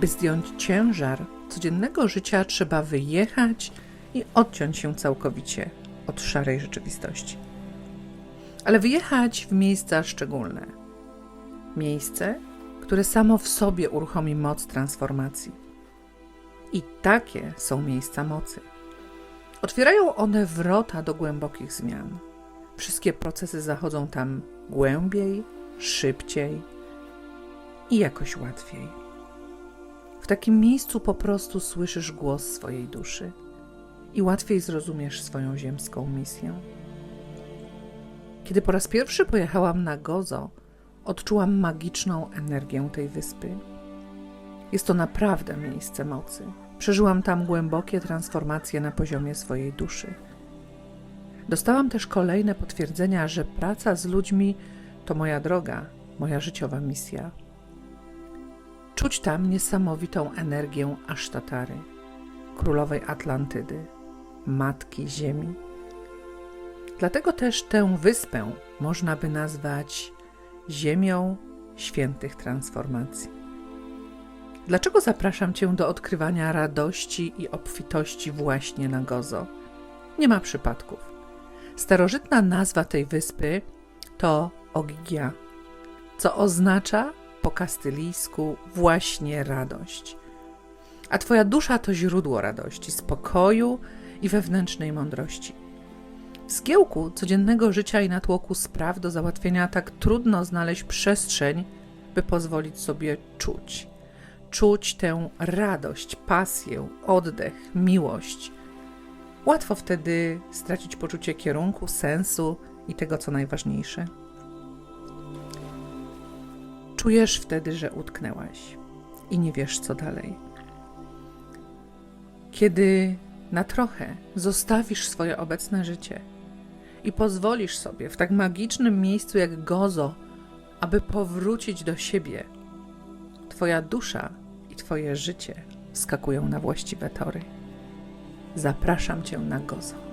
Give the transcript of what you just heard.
By zdjąć ciężar codziennego życia, trzeba wyjechać i odciąć się całkowicie od szarej rzeczywistości. Ale wyjechać w miejsca szczególne. Miejsce, które samo w sobie uruchomi moc transformacji. I takie są miejsca mocy. Otwierają one wrota do głębokich zmian. Wszystkie procesy zachodzą tam głębiej, szybciej i jakoś łatwiej. Takim miejscu po prostu słyszysz głos swojej duszy i łatwiej zrozumiesz swoją ziemską misję. Kiedy po raz pierwszy pojechałam na Gozo, odczułam magiczną energię tej wyspy. Jest to naprawdę miejsce mocy. Przeżyłam tam głębokie transformacje na poziomie swojej duszy. Dostałam też kolejne potwierdzenia, że praca z ludźmi to moja droga, moja życiowa misja. Czuć tam niesamowitą energię Asztatary, królowej Atlantydy, matki Ziemi. Dlatego też tę wyspę można by nazwać Ziemią świętych transformacji. Dlaczego zapraszam Cię do odkrywania radości i obfitości właśnie na Gozo? Nie ma przypadków. Starożytna nazwa tej wyspy to Ogigia, co oznacza po kastylijsku właśnie radość. A Twoja dusza to źródło radości, spokoju i wewnętrznej mądrości. W zgiełku codziennego życia i natłoku spraw do załatwienia tak trudno znaleźć przestrzeń, by pozwolić sobie czuć. Czuć tę radość, pasję, oddech, miłość. Łatwo wtedy stracić poczucie kierunku, sensu i tego, co najważniejsze. Czujesz wtedy, że utknęłaś i nie wiesz, co dalej. Kiedy na trochę zostawisz swoje obecne życie i pozwolisz sobie w tak magicznym miejscu jak Gozo, aby powrócić do siebie, Twoja dusza i Twoje życie skakują na właściwe tory. Zapraszam Cię na Gozo.